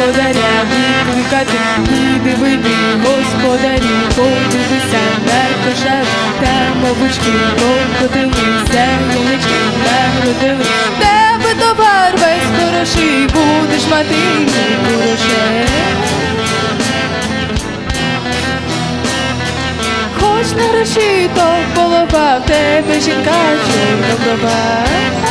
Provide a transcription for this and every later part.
господаря викликати, вийди, вийди, господарю, подивися на кошар, там овочки покотилися, яєчки народили, тебе товар весь хороший, будеш мати грошей. На гроші, то голова, в тебе жінка чорноброва. Щедрик,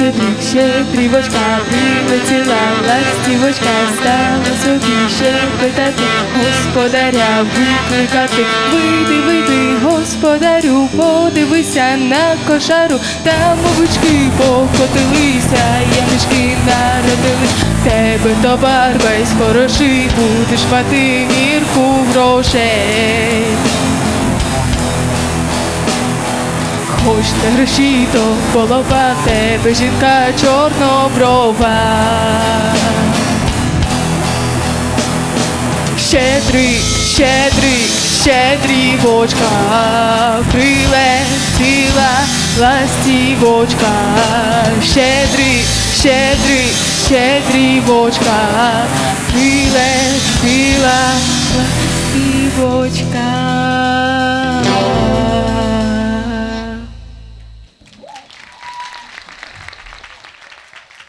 щедрик, щедрівочка, прилетіла ластівочка, стала собі щебетати, господаря викликати, вийди, вийди, господарю, подивися на кошару, там овочки покотилися, ямішки народились, тебе товар весь хороший, будеш мати мірку грошей. Хоч на гроші, то голова тебе жінка чорноброва. Щедрий, щедрий, щедрівочка, прилетіла ластівочка. Щедрий, щедрий, щедрівочка, прилетіла ластівочка.